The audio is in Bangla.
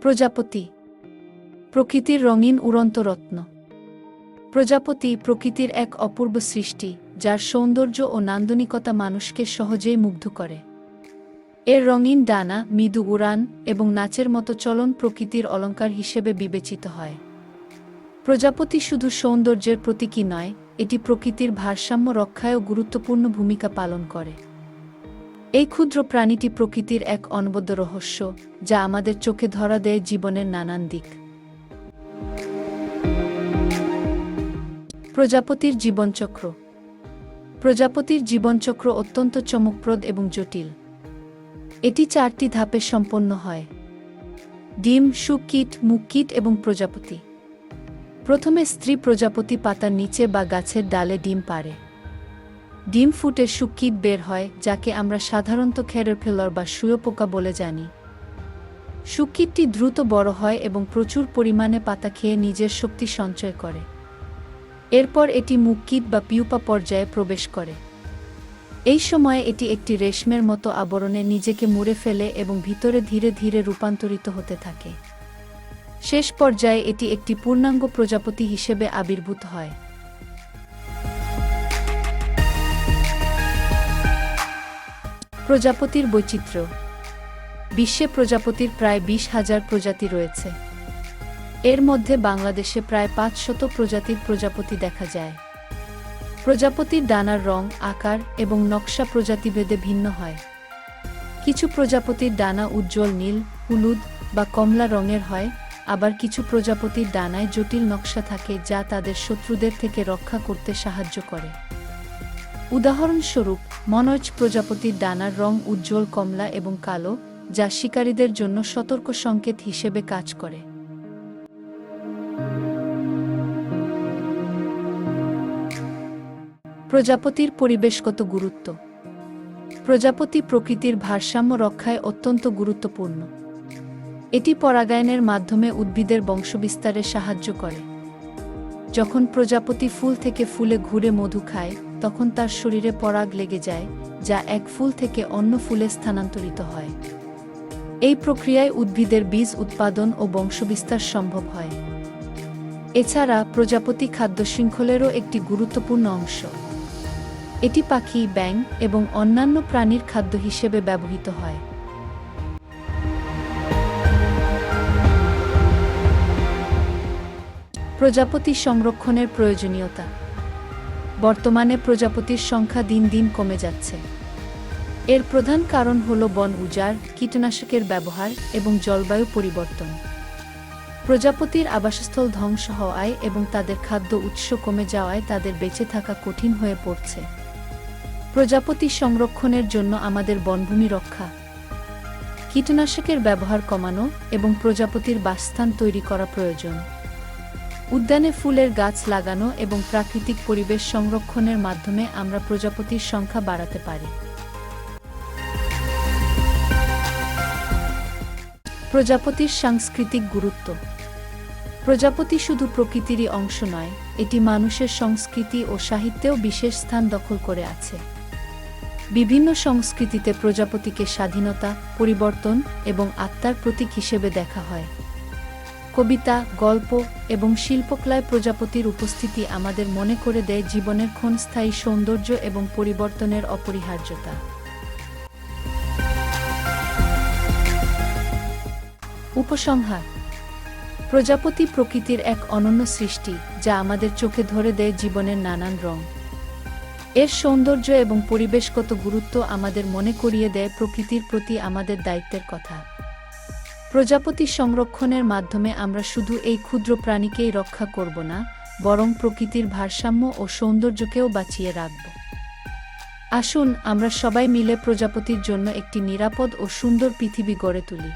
প্রজাপতি, প্রকৃতির রঙিন উড়ন্ত রত্ন। প্রজাপতি প্রকৃতির এক অপূর্ব সৃষ্টি, যার সৌন্দর্য ও নান্দনিকতা মানুষকে সহজেই মুগ্ধ করে। এর রঙিন ডানা, মৃদু উড়ান এবং নাচের মতো চলন প্রকৃতির অলঙ্কার হিসেবে বিবেচিত হয়। প্রজাপতি শুধু সৌন্দর্যের প্রতীকী নয়, এটি প্রকৃতির ভারসাম্য রক্ষায়ও গুরুত্বপূর্ণ ভূমিকা পালন করে। এই ক্ষুদ্র প্রাণীটি প্রকৃতির এক অনবদ্য রহস্য, যা আমাদের চোখে ধরা দেয় জীবনের নানান দিক। প্রজাপতির জীবনচক্র। প্রজাপতির জীবনচক্র অত্যন্ত চমকপ্রদ এবং জটিল। এটি চারটি ধাপে সম্পন্ন হয়। ডিম সুকীট মুকীট এবং প্রজাপতি। প্রথমে স্ত্রী প্রজাপতি পাতার নিচে বা গাছের ডালে ডিম পারে ডিম ফুটে সুকীট বের হয়, যাকে আমরা সাধারণত খেরোফেলর বা শুয়োপোকা বলে জানি। সুকীটটি দ্রুত বড় হয় এবং প্রচুর পরিমাণে পাতা খেয়ে নিজের শক্তি সঞ্চয় করে। এরপর এটি মুক্কিট বা পিউপা পর্যায়ে প্রবেশ করে। এই সময়ে এটি একটি রেশমের মতো আবরণে নিজেকে মুড়ে ফেলে এবং ভিতরে ধীরে ধীরে রূপান্তরিত হতে থাকে। শেষ পর্যায়ে এটি একটি পূর্ণাঙ্গ প্রজাপতি হিসেবে আবির্ভূত হয়। প্রজাপতির বৈচিত্র্য। বিশ্বে প্রজাপতির প্রায় বিশ হাজার প্রজাতি রয়েছে। এর মধ্যে বাংলাদেশে প্রায় পাঁচশত প্রজাতির প্রজাপতি দেখা যায়। প্রজাপতির ডানার রং, আকার এবং নকশা প্রজাতিভেদে ভিন্ন হয়। কিছু প্রজাপতির ডানা উজ্জ্বল নীল, হলুদ বা কমলা রঙের হয়, আবার কিছু প্রজাপতির ডানায় জটিল নকশা থাকে যা তাদের শত্রুদের থেকে রক্ষা করতে সাহায্য করে। উদাহরণস্বরূপ, মনোজ প্রজাপতির ডানার রং উজ্জ্বল কমলা এবং কালো, যা শিকারীদের জন্য সতর্ক সংকেত হিসেবে কাজ করে। প্রজাপতির পরিবেশগত গুরুত্ব। প্রজাপতি প্রকৃতির ভারসাম্য রক্ষায় অত্যন্ত গুরুত্বপূর্ণ। এটি পরাগায়নের মাধ্যমে উদ্ভিদের বংশবিস্তারে সাহায্য করে। যখন প্রজাপতি ফুল থেকে ফুলে ঘুরে মধু খায় তখন তার শরীরে পরাগ লেগে যায়, যা এক ফুল থেকে অন্য ফুলে স্থানান্তরিত হয়। এই প্রক্রিয়ায় উদ্ভিদের বীজ উৎপাদন ও বংশবিস্তার সম্ভব হয়। এছাড়া প্রজাপতি খাদ্য শৃঙ্খলেরও একটি গুরুত্বপূর্ণ অংশ। এটি পাখি ব্যাং এবং অন্যান্য প্রাণীর খাদ্য হিসেবে ব্যবহৃত হয়। প্রজাপতি সংরক্ষণের প্রয়োজনীয়তা বর্তমানে প্রজাপতির সংখ্যা দিন দিন কমে যাচ্ছে। এর প্রধান কারণ হল বন উজাড়, কীটনাশকের ব্যবহার এবং জলবায়ু পরিবর্তন। প্রজাপতির আবাসস্থল ধ্বংস হওয়ায় এবং তাদের খাদ্য উৎস কমে যাওয়ায় তাদের বেঁচে থাকা কঠিন হয়ে পড়ছে। প্রজাপতি সংরক্ষণের জন্য আমাদের বনভূমি রক্ষা। কীটনাশকের ব্যবহার কমানো এবং প্রজাপতির বাসস্থান তৈরি করা প্রয়োজন। উদ্যানে ফুলের গাছ লাগানো এবং প্রাকৃতিক পরিবেশ সংরক্ষণের মাধ্যমে আমরা প্রজাপতির সংখ্যা বাড়াতে পারি। প্রজাপতির সাংস্কৃতিক গুরুত্ব। প্রজাপতি শুধু প্রকৃতিরই অংশ নয়, এটি মানুষের সংস্কৃতি ও সাহিত্যেও বিশেষ স্থান দখল করে আছে। বিভিন্ন সংস্কৃতিতে প্রজাপতিকে স্বাধীনতা, পরিবর্তন এবং আত্মার প্রতীক হিসেবে দেখা হয়। কবিতা, গল্প এবং শিল্পকলায় প্রজাপতির উপস্থিতি আমাদের মনে করে দেয় জীবনের ক্ষণস্থায়ী সৌন্দর্য এবং পরিবর্তনের অপরিহার্যতা। উপসংহার। প্রজাপতি প্রকৃতির এক অনন্য সৃষ্টি, যা আমাদের চোখে ধরে দেয় জীবনের নানান রং। এর সৌন্দর্য এবং পরিবেশগত গুরুত্ব আমাদের মনে করিয়ে দেয় প্রকৃতির প্রতি আমাদের দায়িত্বের কথা। প্রজাপতি সংরক্ষণের মাধ্যমে আমরা শুধু এই ক্ষুদ্র প্রাণীকেই রক্ষা করব না, বরং প্রকৃতির ভারসাম্য ও সৌন্দর্যকেও বাঁচিয়ে রাখব। আসুন আমরা সবাই মিলে প্রজাপতির জন্য একটি নিরাপদ ও সুন্দর পৃথিবী গড়ে তুলি।